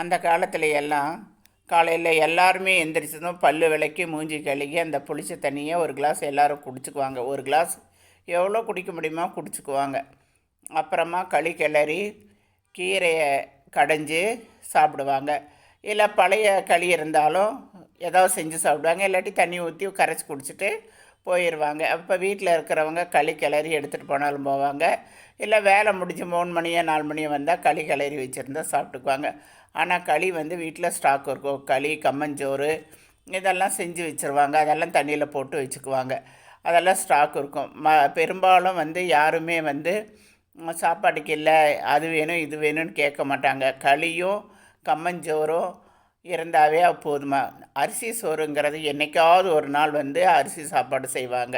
அந்த காலத்தில் எல்லாம் காலையில் எல்லாருமே எந்திரிச்சதும் பல்லு விளக்கி மூஞ்சி கழுகி அந்த புளிச்ச தண்ணியை ஒரு கிளாஸ் எல்லோரும் குடிச்சுக்குவாங்க. ஒரு கிளாஸ் எவ்வளோ குடிக்க முடியுமோ குடிச்சுக்குவாங்க. அப்புறமா களி கிளறி கீரையை கடைஞ்சி சாப்பிடுவாங்க. இல்லை பழைய களி இருந்தாலும் ஏதாவது செஞ்சு சாப்பிடுவாங்க. இல்லாட்டி தண்ணி ஊற்றி கரைச்சி குடிச்சிட்டு போயிடுவாங்க அப்போ வீட்டில் இருக்கிறவங்க களி கிளறி எடுத்துகிட்டு போனாலும் போவாங்க. இல்லை வேலை முடிஞ்சு மூணு மணியோ நாலு மணியோ வந்தால் களி கிளறி வச்சுருந்தா சாப்பிட்டுக்குவாங்க. ஆனால் களி வந்து வீட்டில் ஸ்டாக் இருக்கும். களி கம்மஞ்சோறு இதெல்லாம் செஞ்சு வச்சுருவாங்க. அதெல்லாம் தண்ணியில் போட்டு வச்சுக்குவாங்க. அதெல்லாம் ஸ்டாக் இருக்கும். ம பெரும்பாலும் வந்து யாருமே வந்து சாப்பாட்டுக்கு இல்லை அது வேணும் இது வேணும்னு கேட்க மாட்டாங்க. களியும் கம்மஞ்சோறும் இருந்தாவே போதுமா? அரிசி சோறுங்கிறது என்றைக்காவது ஒரு நாள் வந்து அரிசி சாப்பாடு செய்வாங்க.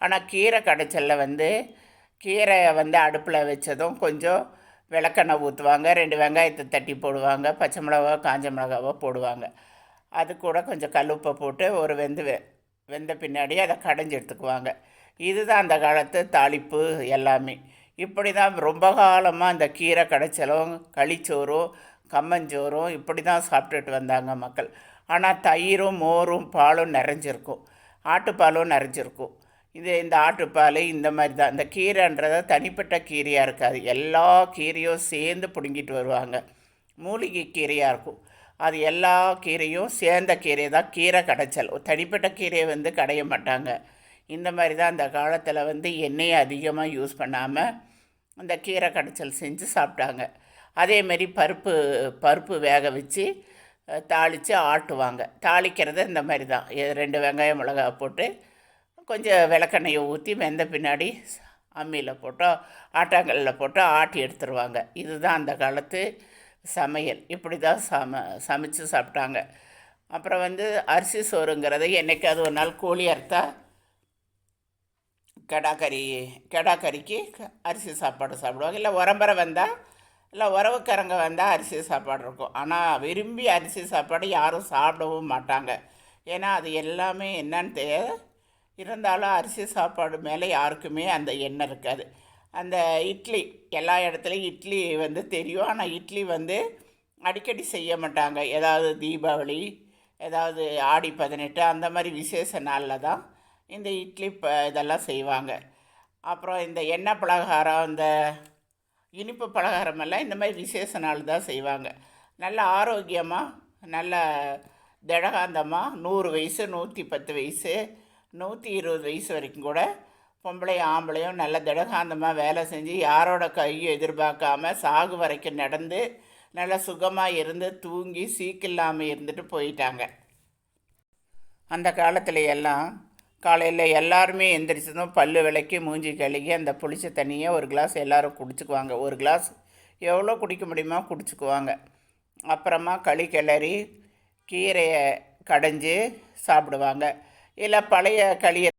ஆனால் கீரை கடைச்சலில் வந்து கீரையை வந்து அடுப்பில் வச்சதும் கொஞ்சம் விளக்கெண்ணெய் ஊற்றுவாங்க. ரெண்டு வெங்காயத்தை தட்டி போடுவாங்க. பச்சை மிளகா காஞ்ச மிளகாவோ போடுவாங்க. அது கூட கொஞ்சம் கல்லுப்பை போட்டு ஒரு வெந்து வெ வெந்த பின்னாடி அதை கடைஞ்சி எடுத்துக்குவாங்க. இதுதான் அந்த காலத்து தாளிப்பு எல்லாமே. இப்படி தான் ரொம்ப காலமாக அந்த கீரை கடைச்சலும் களிச்சோறும் கம்மஞ்சோறும் இப்படி தான் சாப்பிட்டுட்டு வந்தாங்க மக்கள். ஆனால் தயிரும் மோரும் பாலும் நிறைஞ்சிருக்கும். ஆட்டுப்பாலும் நிறைஞ்சிருக்கும். இது இந்த ஆட்டுப்பால் இந்த மாதிரி தான் இந்த கீரைன்றத தனிப்பட்ட கீரையாக இருக்காது. எல்லா கீரையும் சேர்ந்து பிடுங்கிட்டு வருவாங்க. மூலிகை கீரையாக இருக்கும். அது எல்லா கீரையும் சேர்ந்த கீரை தான் கீரை கடைச்சல். தனிப்பட்ட கீரையை வந்து கடைய மாட்டாங்க. இந்த மாதிரி தான் அந்த காலத்தில் வந்து எண்ணெயை அதிகமாக யூஸ் பண்ணாமல் அந்த கீரை கடைச்சல் செஞ்சு சாப்பிட்டாங்க. அதேமாரி பருப்பு பருப்பு வேக வச்சு தாளித்து ஆட்டுவாங்க. தாளிக்கிறது இந்த மாதிரி தான். ரெண்டு வெங்காயம் மிளகா போட்டு கொஞ்சம் விளக்கெண்ணெயை ஊற்றி வெந்த பின்னாடி அம்மியில் போட்டோ ஆட்டாங்கல்லில் போட்டு ஆட்டி எடுத்துருவாங்க. இதுதான் அந்த காலத்து சமையல். இப்படி தான் சம சமைச்சு சாப்பிட்டாங்க. அப்புறம் வந்து அரிசி சோறுங்கிறது என்றைக்காவது ஒரு நாள் கோழி அறுத்தா கெடாக்கறி கெடாக்கறிக்கு அரிசி சாப்பாடு சாப்பிடுவாங்க. இல்லை உரம்பரை வந்தால் இல்லை உறவுக்காரங்க வந்தால் அரிசி சாப்பாடு இருக்கும். ஆனால் விரும்பி அரிசி சாப்பாடு யாரும் சாப்பிடவும் மாட்டாங்க. ஏன்னா அது எல்லாமே என்னன்னு தெரிய இருந்தாலும் அரிசி சாப்பாடு மேலே யாருக்குமே அந்த எண்ணம் இருக்காது. அந்த இட்லி எல்லா இடத்துலையும் இட்லி வந்து தெரியும். ஆனால் இட்லி வந்து அடிக்கடி செய்ய மாட்டாங்க. ஏதாவது தீபாவளி ஏதாவது ஆடி பதினெட்டு அந்த மாதிரி விசேஷ நாளில் தான் இந்த இட்லி ப இதெல்லாம் செய்வாங்க. அப்புறம் இந்த எண்ணெய் பலகாரம் இந்த இனிப்பு பலகாரமெல்லாம் இந்த மாதிரி விசேஷ நாள் தான் செய்வாங்க. நல்ல ஆரோக்கியமாக நல்ல திடகாந்தமாக நூறு வயசு நூற்றி பத்து வயசு நூற்றி இருபது வயசு வரைக்கும் கூட பொம்பளையும் ஆம்பளையும் நல்ல திடகாந்தமாக வேலை செஞ்சு யாரோட கையும் எதிர்பார்க்காம சாகு வரைக்கும் நடந்து நல்லா சுகமாக இருந்து தூங்கி சீக்கில்லாமல் இருந்துட்டு போயிட்டாங்க. அந்த காலத்துல எல்லாம் காலையில் எல்லாருமே எந்திரிச்சதும் பல்லு விளக்கி மூஞ்சி கழுகி அந்த புளிச்ச தண்ணியை ஒரு கிளாஸ் எல்லோரும் குடிச்சுக்குவாங்க. ஒரு கிளாஸ் எவ்வளோ குடிக்க முடியுமோ குடிச்சுக்குவாங்க. அப்புறமா களி கிளறி கீரையை கடைஞ்சி சாப்பிடுவாங்க. இல்லை பழைய களியை